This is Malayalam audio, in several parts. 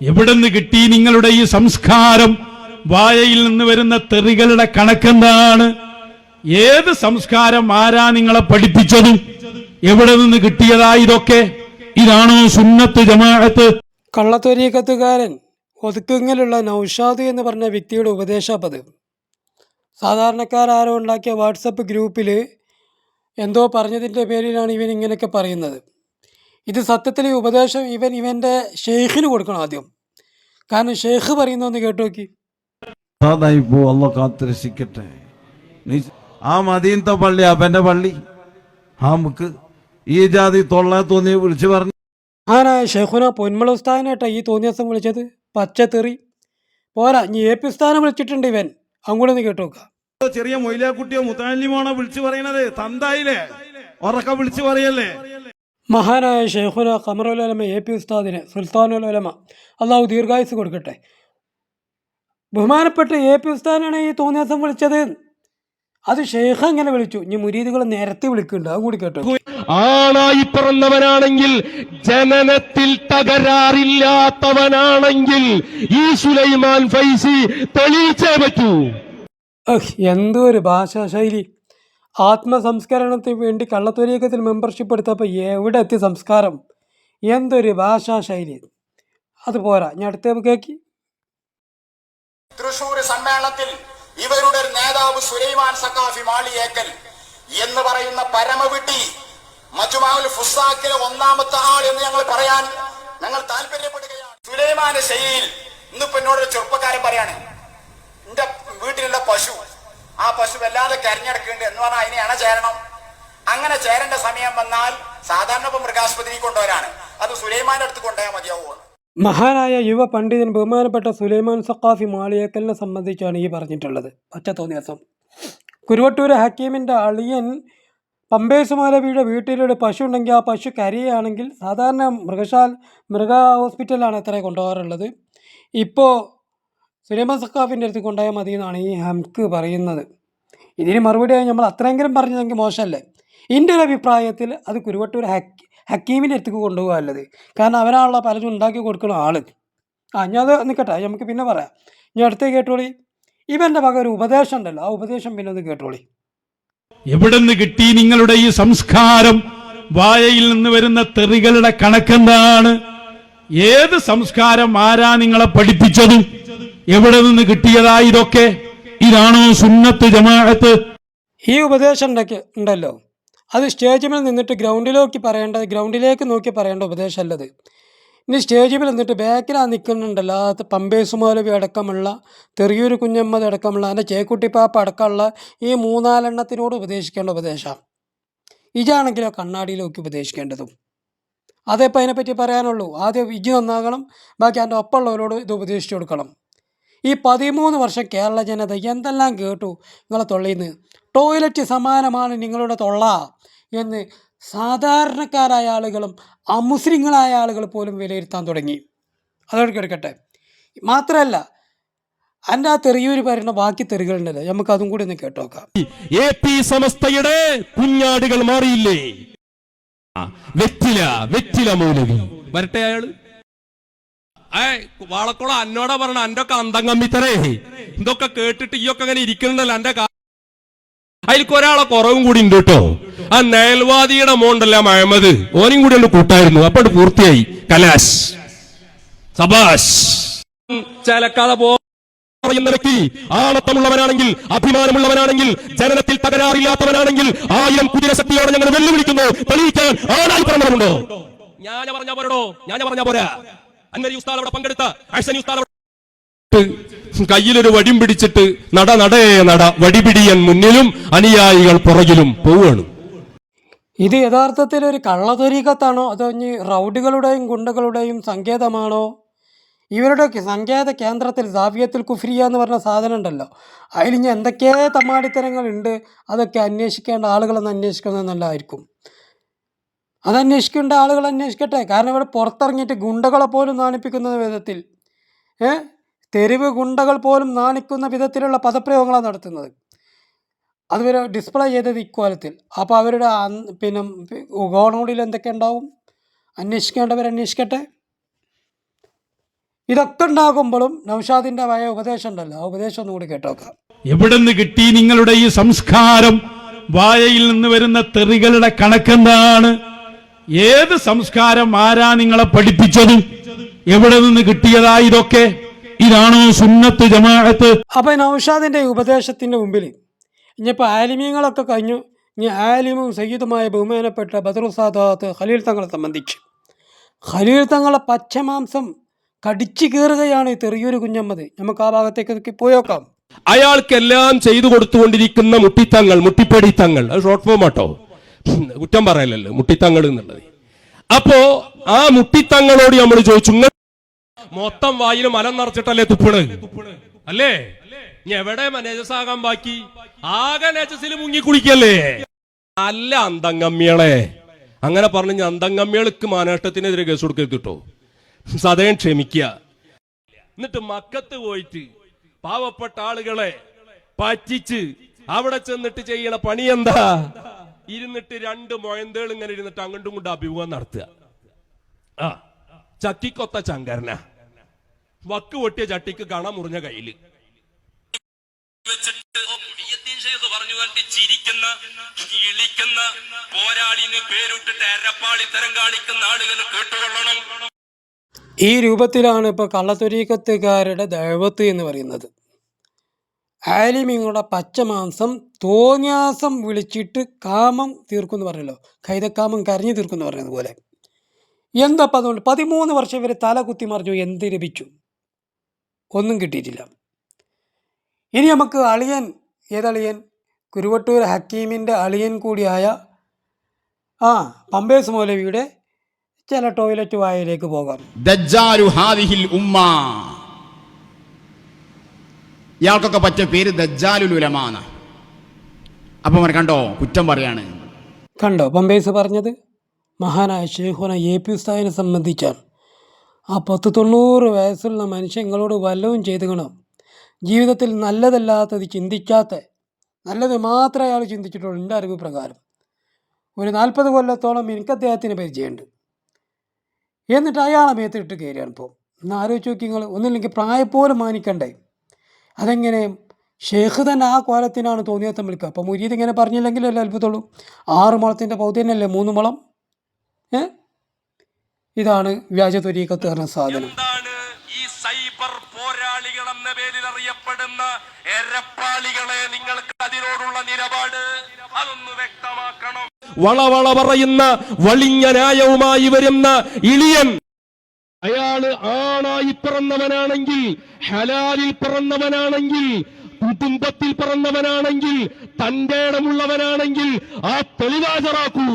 എവിടുന്ന് കിട്ടി നിങ്ങളുടെ ഈ സംസ്കാരം? വായയിൽ നിന്ന് വരുന്ന തെറികളുടെ കണക്കെന്താണ്? ഏത് സംസ്കാരം ആരാ നിങ്ങളെ പഠിപ്പിച്ചതും? എവിടെ നിന്ന് കിട്ടിയതാ ഇതൊക്കെ? ഇതാണോ സുന്നത്ത് ജമാഅത്ത്? കള്ളത്തൊരീക്കത്തുകാരൻ ഒതുക്കുങ്ങലുള്ള നൌഷാദ് എന്ന് പറഞ്ഞ വ്യക്തിയുടെ ഉപദേശപത്. സാധാരണക്കാരോ ഉണ്ടാക്കിയ വാട്സപ്പ് ഗ്രൂപ്പിൽ എന്തോ പറഞ്ഞതിന്റെ പേരിലാണ് ഇവൻ ഇങ്ങനെയൊക്കെ പറയുന്നത്. ഇത് സത്യത്തിൽ ഈ ഉപദേശം ഇവൻ ഇവന്റെ ഷെയ്ഖിന് കൊടുക്കണം ആദ്യം. കാരണം ഷെയ്ഖ് പറയുന്നൊന്ന് കേട്ടു നോക്കി. സാധായി പോ അല്ല നീ ആ മദീനത്തെ പള്ളി അവന്റെ പള്ളി. ആ ഈ ജാതി തൊള്ള തോന്നി വിളിച്ചു പറഞ്ഞു. ആനായ ഷെഹുന പൊന്മള ഉസ്താദിനേട്ടാ ഈ തോന്നിയ ദിവസം വിളിച്ചത്? പച്ചത്തെറി പോരാ ഇനി എ പി ഉസ്താദിനെ വിളിച്ചിട്ടുണ്ട് ഇവൻ. അങ്ങോട്ട് ഒന്ന് കേട്ടു ചെറിയ മൊയിലാക്കുട്ടിയോ മുത്താലിമാണോ വിളിച്ചു പറയണത്? തന്തായില്ലേ ഉറക്ക വിളിച്ചു പറയല്ലേ? മഹാനായ ഷെയ്ഖുന കമറുലമ എ പി ഉസ്താദിന് സുൽത്താനുലമ അള്ളാഹു ദീർഘായുസ് കൊടുക്കട്ടെ. ബഹുമാനപ്പെട്ട എ പി ഉസ്താദിനാണ് ഈ തോന്നിയ ദിവസം വിളിച്ചത്. അത് ഷെയ്ഖ് അങ്ങനെ വിളിച്ചു. ഇനി മുരീദുകൾ നേരത്തെ വിളിക്കുന്നുണ്ട്. അതും കൂടി കേട്ടോ. ആണായി പിറന്നവനാണെങ്കിൽ ജനനത്തിൽ തകരാറില്ലാത്തവനാണെങ്കിൽ ഈ സുലൈമാൻ ഫൈസി തെളിയിച്ചേ പറ്റൂ. എന്തൊരു എന്തോ ഒരു ഭാഷാ ശൈലി. ആത്മസംസ്കരണത്തിന് വേണ്ടി കള്ളത്തൊരീക്കത്തിൽ മെമ്പർഷിപ്പ് എടുത്തപ്പോൾ എവിടെ എത്തി സംസ്കാരം? എന്തൊരു ഭാഷാ ശൈലി അത് പോരാ ഞാൻ അടുത്ത കേക്കി തൃശൂർ സമ്മേളനത്തിൽ ഇവരുടെ നേതാവ് സുലൈമാൻ സക്കാഫി മാളിയേക്കൽ എന്ന് പറയുന്ന പരമവിട്ടി മജുമാവുൽ ഫുസാക്കിലെ ഒന്നാമത്തെ ആൾ എന്ന് ഞങ്ങൾ പറയാൻ ഞങ്ങൾ താല്പര്യപ്പെടുകയാണ്. സുലൈമാന്റെ ശൈലിയിൽ ഇന്നിപ്പോ എന്നോടൊരു ചെറുപ്പക്കാരൻ പറയാണ് എന്റെ വീട്ടിലുള്ള പശു ആ പശു വല്ലാതെ കരഞ്ഞെടുക്കുന്നുണ്ട് എന്ന് പറഞ്ഞാൽ അതിനെ അണ ചേരണം. അങ്ങനെ ചേരേണ്ട സമയം വന്നാൽ സാധാരണ ഇപ്പൊ മൃഗാശുപത്രി കൊണ്ടുവരാണ്. അത് സുലൈമാന്റെ അടുത്ത് കൊണ്ടുപോയാൽ മതിയാവുമെന്ന് മഹാനായ യുവ പണ്ഡിതൻ ബഹുമാനപ്പെട്ട സുലൈമാൻ സഖാഫി മാളിയേക്കലിനെ സംബന്ധിച്ചാണ് ഈ പറഞ്ഞിട്ടുള്ളത്. പച്ച തോന്നിയാസം. കുരുവട്ടൂർ ഹക്കീമിന്റെ അളിയൻ പമ്പേസുമാലവിയുടെ വീട്ടിലൊരു പശു ഉണ്ടെങ്കിൽ ആ പശു കരിയാണെങ്കിൽ സാധാരണ മൃഗശാല മൃഗ ഹോസ്പിറ്റലാണ് അത്ര കൊണ്ടുപോകാറുള്ളത്. ഇപ്പോൾ സുലൈമാൻ സഖാഫിന്റെ അടുത്ത് കൊണ്ടുപോയാൽ മതി എന്നാണ് ഈ ഹംക്ക് പറയുന്നത്. ഇതിന് മറുപടിയായി നമ്മൾ അത്രയെങ്കിലും പറഞ്ഞതെങ്കിൽ മോശമല്ലേ? എന്റെ ഒരു അഭിപ്രായത്തിൽ അത് കുരുവട്ടൂർ ഹക്കി ഹക്കീമിന്റെ അടുത്തേക്ക് കൊണ്ടുപോകാൻ നല്ലത് കാരണം അവനാണല്ലോ പലരും ഉണ്ടാക്കി കൊടുക്കുന്ന ആൾ ആ ഞാൻ അത് നിൽക്കട്ടെ. നമുക്ക് പിന്നെ പറയാം. ഞാൻ അടുത്തേ കേട്ടോളി. ഇവന്റെ വക ഒരു ഉപദേശം ഉണ്ടല്ലോ. ആ ഉപദേശം പിന്നെ ഒന്ന് കേട്ടോളി. എവിടെ നിന്ന് കിട്ടി നിങ്ങളുടെ ഈ സംസ്കാരം? വായയിൽ നിന്ന് വരുന്ന തെറികളുടെ കണക്കെന്താണ്? ഏത് സംസ്കാരം ആരാ നിങ്ങളെ പഠിപ്പിച്ചതും? എവിടെ നിന്ന് കിട്ടിയതാ ഇതൊക്കെ? ഇതാണോ സുന്നത്ത് ജമാഅത്ത്? ഈ ഉപദേശം ഉണ്ടല്ലോ. അത് സ്റ്റേജിൽ നിന്നിട്ട് ഗ്രൗണ്ടിലേക്ക് പറയേണ്ടത് ഗ്രൗണ്ടിലേക്ക് നോക്കി പറയേണ്ട ഉപദേശമല്ലത്. ഇനി സ്റ്റേജിൽ നിന്നിട്ട് ബാക്കിലാ നിൽക്കുന്നുണ്ടല്ലോ. അത് പമ്പേസ് മൗലവി അടക്കമുള്ള തെറിയൂർ കുഞ്ഞമ്മദ് അടക്കമുള്ള അതിന്റെ ചേക്കുട്ടിപ്പാപ്പ അടക്കമുള്ള ഈ മൂന്നാലെണ്ണത്തിനോട് ഉപദേശിക്കേണ്ട ഉപദേശം. ഇജാണെങ്കിലോ കണ്ണാടിയിലേക്ക് ഉപദേശിക്കേണ്ടതും. അതേപ്പോൾ അതിനെപ്പറ്റി പറയാനുള്ളൂ. ആദ്യം ഇജ് നന്നാകണം. ബാക്കി എന്റെ ഒപ്പമുള്ളവരോട് ഇത് ഉപദേശിച്ചു കൊടുക്കണം. ഈ പതിമൂന്ന് വർഷം കേരള ജനത എന്തെല്ലാം കേട്ടു നിങ്ങളെ തൊള്ളിന്ന് ടോയ്ലറ്റ് സമാനമാണ് നിങ്ങളുടെ തൊള്ള എന്ന് സാധാരണക്കാരായ ആളുകളും അമുസ്ലിങ്ങളായ ആളുകൾ പോലും വിലയിരുത്താൻ തുടങ്ങി. അതോടൊക്കെ എടുക്കട്ടെ. മാത്രമല്ല എന്റെ ആ തെറിയൂര് പറയുന്ന ബാക്കി തെറികളുണ്ടല്ലോ. നമുക്ക് അതും കൂടി ഒന്ന് കേട്ടോക്കാം. സമസ്തയുടെ കുഞ്ഞാടുകൾ മാറിയില്ലേ? വെറ്റില വെറ്റില മൗലവി വരട്ടെ അയാൾ. ഏ വാളക്കുളം അന്നോടാ പറഞ്ഞ അന്റെ ഒക്കെ അന്തം കമ്മിത്തരേ ഇതൊക്കെ കേട്ടിട്ട് ഈയൊക്കെ അങ്ങനെ ഇരിക്കണ്ടല്ലോ എന്റെ അതിൽക്ക് ഒരാളെ കുറവും കൂടി ഉണ്ട് കേട്ടോ. ആ നയൽവാദിയുടെ മോണ്ടല്ല മഴമത്? ഓനും കൂടി ഒന്ന് കൂട്ടായിരുന്നു. അപ്പൊ പൂർത്തിയായി. കലാശ്. സബാഷ്. ചലക്കാതെ പോ പറയുന്ന വ്യക്തി ആണത്തമുള്ളവനാണെങ്കിൽ അഭിമാനമുള്ളവനാണെങ്കിൽ ജനനത്തിൽ തകരാറില്ലാത്തവനാണെങ്കിൽ ആയിരം കുതിര ശക്തിയോടെ ഞങ്ങൾ വെല്ലുവിളിക്കുന്നു. തെളിയിക്കാൻ ആണായി പറഞ്ഞവരുണ്ടോ? ഞാൻ പറഞ്ഞ പോരടോ. ഞാൻ പറഞ്ഞ പോരാ. ഉസ്താദ് ഉസ്താദ് കയ്യിലൊരു വടിയും പിടിച്ചിട്ട് നട നടേ നട വടിപിടിയൻ മുന്നിലും അനുയായികൾ പുറകിലും പോവാണ് ഇത് യഥാർത്ഥത്തിൽ ഒരു കള്ളത്തൊരീക്കത്താണോ അതോ ഇനി റൗഡികളുടെയും ഗുണ്ടകളുടെയും സങ്കേതമാണോ? ഇവരുടെ സങ്കേത കേന്ദ്രത്തിൽ സാവിയത്തിൽ കുഫ്രിയ എന്ന് പറഞ്ഞ സാധനം ഉണ്ടല്ലോ അതിൽ ഇനി എന്തൊക്കെ തമ്മാടിത്തരങ്ങളുണ്ട്? അതൊക്കെ അന്വേഷിക്കേണ്ട ആളുകളൊന്ന് അന്വേഷിക്കുന്നത് നല്ലതായിരിക്കും അത് അന്വേഷിക്കേണ്ട ആളുകൾ അന്വേഷിക്കട്ടെ. കാരണം ഇവിടെ പുറത്തിറങ്ങിയിട്ട് ഗുണ്ടകളെ പോലും നാണിപ്പിക്കുന്ന വിധത്തിൽ ഏ? തെരുവ് ഗുണ്ടകൾ പോലും നാണിക്കുന്ന വിധത്തിലുള്ള പദപ്രയോഗങ്ങളാണ് നടത്തുന്നത്. അതുവരെ ഡിസ്പ്ലേ ചെയ്തത് ഇക്കോലത്തിൽ. അപ്പോൾ അവരുടെ പിന്നെ ഗോണോടിൽ എന്തൊക്കെ ഉണ്ടാവും? അന്വേഷിക്കേണ്ടവർ അന്വേഷിക്കട്ടെ. ഇതൊക്കെ ഉണ്ടാകുമ്പോഴും നൗഷാദിന്റെ പഴയ ഉപദേശം ഉണ്ടല്ലോ. ആ ഉപദേശം ഒന്നും ഒന്നുകൂടി കേട്ടോക്കാം. നിന്ന് കിട്ടി നിങ്ങളുടെ ഈ സംസ്കാരം? വായയിൽ നിന്ന് വരുന്ന തെറികളുടെ കണക്കെന്താണ്? ഏത് സംസ്കാരം ആരാ നിങ്ങളെ പഠിപ്പിച്ചത്? എവിടെ നിന്ന് കിട്ടിയതാ ഇതൊക്കെ? ഇതാണോ സുന്നത്ത് ജമാഅത്ത്? അപ്പൊ നൌഷാദിന്റെ ഉപദേശത്തിന്റെ മുമ്പിൽ ഇനിയിപ്പോൾ ആലിമീങ്ങളൊക്കെ കഴിഞ്ഞു. ഇനി ആലിമും സയ്യിദുമായ ബഹുമാനപ്പെട്ട ബദറുസാദാത്ത് ഖലീൽ തങ്ങളെ സംബന്ധിച്ച്. ഖലീൽ തങ്ങളെ പച്ചമാംസം കടിച്ചു കീറുകയാണ് ഈ തെറിയൊരു കുഞ്ഞമ്മത് നമുക്ക് ആ ഭാഗത്തേക്ക് പോയോക്കാം. അയാൾക്കെല്ലാം ചെയ്തു കൊടുത്തുകൊണ്ടിരിക്കുന്ന മുട്ടിത്തങ്ങൾ മുട്ടിപ്പടിത്തങ്ങൾ. അത് ഷോർട്ട് ഫോം ആട്ടോ. കുറ്റം പറയലല്ലോ മുട്ടിത്തങ്ങൾ എന്നുള്ളത്. അപ്പോ ആ മുട്ടിത്തങ്ങളോട് നമ്മൾ ചോദിച്ചു മൊത്തം വായിൽ മലം നിറച്ചിട്ടല്ലേ തുപ്പണ് അല്ലേ? എവിടെ നജസാകാൻ ബാക്കി? ആകെ നജസിൽ മുങ്ങി കുടിക്കല്ലേ നല്ല അന്തങ്കമ്മികളെ അങ്ങനെ പറഞ്ഞ അന്തങ്കമ്മികൾക്ക് മാനേഷ്ടത്തിനെതിരെ കേസ് കൊടുക്കരുത് കേട്ടോ. സദയം ക്ഷമിക്കുക. എന്നിട്ട് മക്കത്ത് പോയിട്ട് പാവപ്പെട്ട ആളുകളെ പറ്റിച്ച് അവിടെ ചെന്നിട്ട് ചെയ്യണ പണി എന്താ ഇരുന്നിട്ട് രണ്ട് മൊയന്തേൾ ഇങ്ങനെ ഇരുന്നിട്ട് അങ്ങോട്ടും കൊണ്ട് അഭിമുഖം നടത്തുക. ആ ചക്കിക്കൊത്ത ചങ്കരന വക്ക് പൊട്ടിയ ചട്ടിക്ക് കാണാൻ മുറിഞ്ഞ കയ്യിൽ. വെച്ചിട്ട് മുഹിയുദ്ദീൻ ഷെയ്ഖ് പറഞ്ഞു കണ്ട് ചിരിക്കുന്ന ഇളിക്കുന്ന പോരാളിന് പേരിട്ടിട്ട് എരപ്പാളി തരം കാണിക്കുന്ന ആളുകൾ കേട്ടുകൊള്ളണം. ഈ രൂപത്തിലാണ് ഇപ്പോൾ കള്ളത്തൊരീക്കത്തുകാരുടെ ദൈവത്ത് എന്ന് പറയുന്നത്. ആലിമിങ്ങളുടെ പച്ചമാംസം തോന്യാസം വിളിച്ചിട്ട് കാമം തീർക്കുമെന്ന് പറഞ്ഞല്ലോ. കൈതക്കാമം കരഞ്ഞു തീർക്കുമെന്ന് പറയുന്നത് പോലെ. എന്തപ്പം അതുകൊണ്ട് പതിമൂന്ന് വർഷം ഇവർ തല കുത്തി മറിഞ്ഞു. എന്ത് ലഭിച്ചു? ഒന്നും കിട്ടിയിട്ടില്ല. ഇനി നമുക്ക് അളിയൻ ഏതളിയൻ? കുരുവട്ടൂർ ഹക്കീമിന്റെ അളിയൻ കൂടിയായ ആ പമ്പേസ് മൗലവിയുടെ ചില ടോയ്ലറ്റ് വായയിലേക്ക് പോകാം. ഇയാൾക്കൊക്കെ പറ്റിയ പേര് ദജ്ജാലുൽ ഉലമാന അപ്പൊ അവൻ കണ്ടോ? കുറ്റം പറയാണ്. കണ്ടോ? പമ്പേസ് പറഞ്ഞത് മഹാനായ ഷെയ്ഖുന എ പി ഉസ്താദിനെ സംബന്ധിച്ചാണ്. ആ പത്ത് തൊണ്ണൂറ് വയസ്സുള്ള മനുഷ്യങ്ങളോട് വല്ലതും ചെയ്തുകണം? ജീവിതത്തിൽ നല്ലതല്ലാത്തത് ചിന്തിക്കാത്ത നല്ലത് മാത്രമേ അയാൾ ചിന്തിച്ചിട്ടുള്ളൂ എന്റെ അറിവ് പ്രകാരം. ഒരു നാൽപ്പത് കൊല്ലത്തോളം എനിക്ക് അദ്ദേഹത്തിന് പരിചയമുണ്ട്. എന്നിട്ട് അയാളെ മേത്തിട്ട് കയറിയാണ് ഇപ്പോൾ ഒന്ന് ആലോചിച്ച് നോക്കി നിങ്ങൾ ഒന്നില്ലെങ്കിൽ പ്രായപ്പോലും മാനിക്കണ്ടേ? അതെങ്ങനെ? ഷേഖ് തന്നെ ആ കോലത്തിനാണ് തോന്നിയത് വിളിക്കുക അപ്പോൾ മുരീദ് ഇങ്ങനെ പറഞ്ഞില്ലെങ്കിലല്ലേ അത്ഭുതമുള്ളൂ. ആറ് മുളത്തിന്റെ പൗതിയല്ലേ മൂന്ന് മുളം? ഏ? ഇതാണ് വ്യാജ തൊരീക്കത്ത് പറഞ്ഞ സാധനം. എന്താണ് ഈ സൈബർ പോരാളികൾ എന്ന പേരിൽ അറിയപ്പെടുന്ന എരപ്പാളികളെ നിങ്ങൾക്ക് അതിനോടുള്ള നിലപാട്? അതൊന്ന് വ്യക്തമാക്കണം. വളവള പറയുന്ന വളിഞ്ഞ ന്യായവുമായി വരുന്ന ഇളിയൻ അയാൾ ആണായി പിറന്നവനാണെങ്കിൽ ഹലാലിൽ പിറന്നവനാണെങ്കിൽ കുടുംബത്തിൽ പിറന്നവനാണെങ്കിൽ തന്റെ ഇടമുള്ളവനാണെങ്കിൽ ആ തെളിവാചറാക്കൂ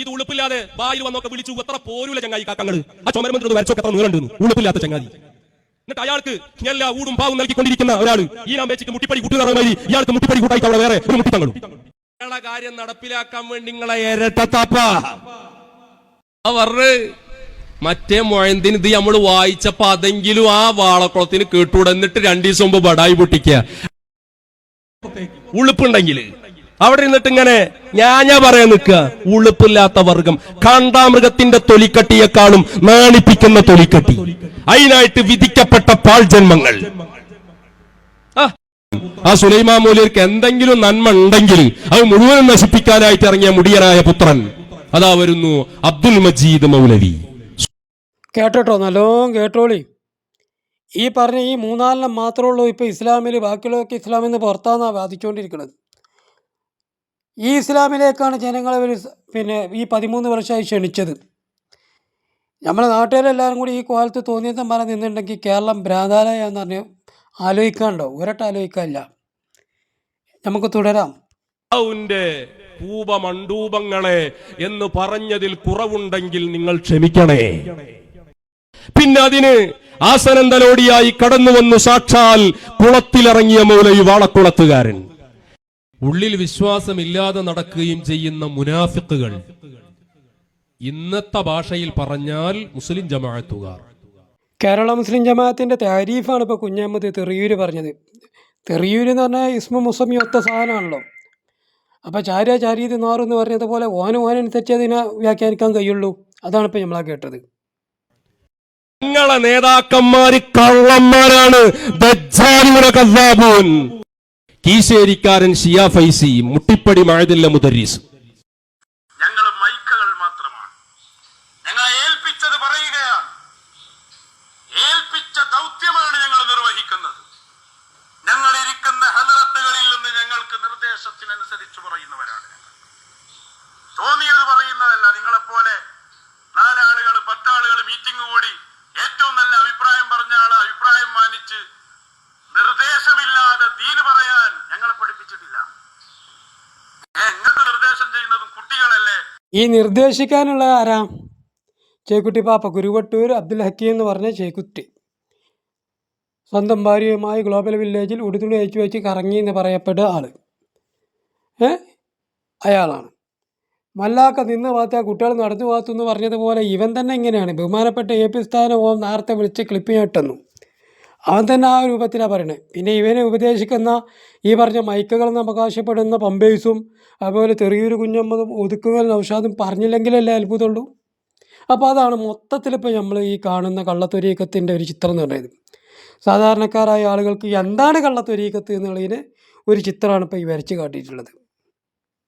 ഇത് ഉളുപ്പില്ലാതെ വായിൽ വന്നൊക്കെ വിളിച്ചു എത്ര പോരൂല ചങ്ങായി കാക്കങ്ങൾ ആ ചുമരമന്ത്രി വരച്ചൊക്കെ എത്ര നീളുണ്ട് ഉളുപ്പില്ലാത്ത ചങ്ങാതി. എന്നിട്ട് അയാൾക്ക് എല്ലാ ഊടും പാവും നൽകിക്കൊണ്ടിരിക്കുന്ന ഒരാൾ ഈ നാം വെച്ചിട്ട് മുട്ടിപ്പടി കൂട്ടുകാരമായി ഇയാൾക്ക് മുട്ടിപ്പടി കൂട്ടായിട്ട് അവിടെ വേറെ ഒരു മുട്ടിത്തങ്ങളും. കാര്യം നടപ്പിലാക്കാൻ വേണ്ടി നിങ്ങളെ ഇരട്ടത്താപ്പ. പറഞ്ഞ്. മറ്റേ മൊഴന്തിന് ഇത് നമ്മൾ വായിച്ചപ്പോ അതെങ്കിലും ആ വാളക്കുളത്തിന് കേട്ടൂടെ. എന്നിട്ട് രണ്ടു ദിവസം മുമ്പ് ബടായി പൊട്ടിക്കുക. ഉളുപ്പുണ്ടെങ്കിൽ അവിടെ ഇരുന്നിട്ട് ഇങ്ങനെ ഞാഞ്ഞ പറയാൻ നിൽക്കുക. ഉളുപ്പില്ലാത്ത വർഗം. കാണ്ടാമൃഗത്തിന്റെ തൊലിക്കട്ടിയെക്കാളും നാണിപ്പിക്കുന്ന തൊലിക്കട്ടി. അതിനായിട്ട് വിധിക്കപ്പെട്ട പാൾ ജന്മങ്ങൾ. ആ. സുലൈമാ മൂലിയർക്ക് എന്തെങ്കിലും നന്മ ഉണ്ടെങ്കിൽ അത് മുഴുവനും നശിപ്പിക്കാനായിട്ട് ഇറങ്ങിയ മുടിയനായ പുത്രൻ. അതാ വരുന്നു അബ്ദുൽ മജീദ് മൗലവി. കേട്ടോ നല്ലോണം കേട്ടോളി. ഈ പറഞ്ഞ ഈ മൂന്നാലെണ്ണം മാത്രമേ ഉള്ളൂ ഇപ്പോൾ ഇസ്ലാമിൽ ബാക്കിയുള്ളതൊക്കെ ഇസ്ലാമിൽ നിന്ന് പുറത്താണെന്നാണ് വാദിച്ചുകൊണ്ടിരിക്കുന്നത് ഈ ഇസ്ലാമിലേക്കാണ് ജനങ്ങളെ പിന്നെ ഈ പതിമൂന്ന് വർഷമായി ക്ഷണിച്ചത്. നമ്മളെ നാട്ടുകാരെല്ലാവരും കൂടി ഈ കോലത്ത് തോന്നിയതും പറഞ്ഞ് നിന്നുണ്ടെങ്കിൽ കേരളം ഭ്രാന്താലയ എന്ന് പറഞ്ഞ് ആലോചിക്കാണ്ടോ? ഒരട്ട് ആലോചിക്കാനില്ല. നമുക്ക് തുടരാം. അവന്റെ പൂപമണ്ഡൂപങ്ങളെ എന്ന് പറഞ്ഞതിൽ കുറവുണ്ടെങ്കിൽ നിങ്ങൾ ക്ഷമിക്കണേ. പിന്നെ അതിന് ആസനന്തലോടിയായി കടന്നു വന്നു സാക്ഷാൽ കുളത്തിലിറങ്ങിയ മൗലവി വാളക്കുളത്തുകാരൻ. ഉള്ളിൽ വിശ്വാസമില്ലാതെ നടക്കുകയും ചെയ്യുന്ന മുനാഫിക്കുകൾ ഇന്നത്തെ ഭാഷയിൽ പറഞ്ഞാൽ മുസ്ലിം ജമാഅത്തുകാർ. കേരള മുസ്ലിം ജമാഅത്തിന്റെ താരീഫാണ് ഇപ്പോൾ കുഞ്ഞമ്മദ് തെറിയൂര് പറഞ്ഞത്. തെറിയൂര് എന്ന് പറഞ്ഞാൽ ഇസ്മു മുസമി ഒത്ത സാധനമാണല്ലോ. അപ്പോൾ ചാര്യ ചാരീത് നാറു എന്ന് പറഞ്ഞതുപോലെ ഓന ഓനനുസരിച്ച് അതിനെ വ്യാഖ്യാനിക്കാൻ കഴിയുള്ളൂ. അതാണ് ഇപ്പോൾ നമ്മളാ കേട്ടത്. നിങ്ങളെ നേതാക്കന്മാര് കള്ളന്മാരാണ്. കീശേരിക്കാരൻ ഷിയാ ഫൈസി മുട്ടിപ്പടി മഴതില്ല മുദരീസ്. ഞങ്ങൾ മൈക്കുകൾ മാത്രമാണ്. ഏൽപ്പിച്ചത് പറയുകയാണ്. ഏൽപ്പിച്ച ദൗത്യമാണ് ഞങ്ങൾ നിർവഹിക്കുന്നത്. നിന്ന് ഞങ്ങൾക്ക് നിർദ്ദേശത്തിനനുസരിച്ച് പറയുന്നവരാണ് തോന്നിയത് പറയുന്നതല്ല നിങ്ങളെപ്പോലെ ഈ നിർദ്ദേശിക്കാനുള്ള ആരാ? ചേക്കുട്ടി പാപ്പ കുരുവട്ടൂർ അബ്ദുൽ ഹക്കി എന്ന് പറഞ്ഞ ചേക്കുട്ടി. സ്വന്തം ഭാര്യയുമായി ഗ്ലോബൽ വില്ലേജിൽ ഉടുതുണി അയച്ചു വെച്ച് കറങ്ങി എന്ന് പറയപ്പെട്ട ആൾ അയാളാണ്. മല്ലാക്ക നിന്ന് ഭാഗത്ത് കുട്ടികൾ നടന്നു ഭാഗത്തു എന്ന് പറഞ്ഞതുപോലെ ഇവൻ തന്നെ ഇങ്ങനെയാണ്. ബഹുമാനപ്പെട്ട എ പി സ്ഥാനം ഓം നേരത്തെ വിളിച്ച് ക്ലിപ്പിങ് കേട്ടെന്നു അവൻ തന്നെ ആ രൂപത്തിലാണ് പറയണത് പിന്നെ ഇവനെ ഉപദേശിക്കുന്ന ഈ പറഞ്ഞ മൈക്കുകൾ അവകാശപ്പെടുന്ന പമ്പേഴ്സും അതുപോലെ ചെറിയൊരു കുഞ്ഞമ്മതും ഒതുക്കുകൾ നൗഷാദും പറഞ്ഞില്ലെങ്കിലല്ലേ അത്ഭുതമുള്ളൂ? അപ്പോൾ അതാണ് മൊത്തത്തിലിപ്പോൾ നമ്മൾ ഈ കാണുന്ന കള്ളത്തൊരീക്കത്തിന്റെ ഒരു ചിത്രം എന്ന് പറയുന്നത്. സാധാരണക്കാരായ ആളുകൾക്ക് എന്താണ് കള്ളത്തൊരീക്കത്ത് എന്നുള്ളതിന് ഒരു ചിത്രമാണ് ഇപ്പോൾ ഈ വരച്ച് കാട്ടിയിട്ടുള്ളത്.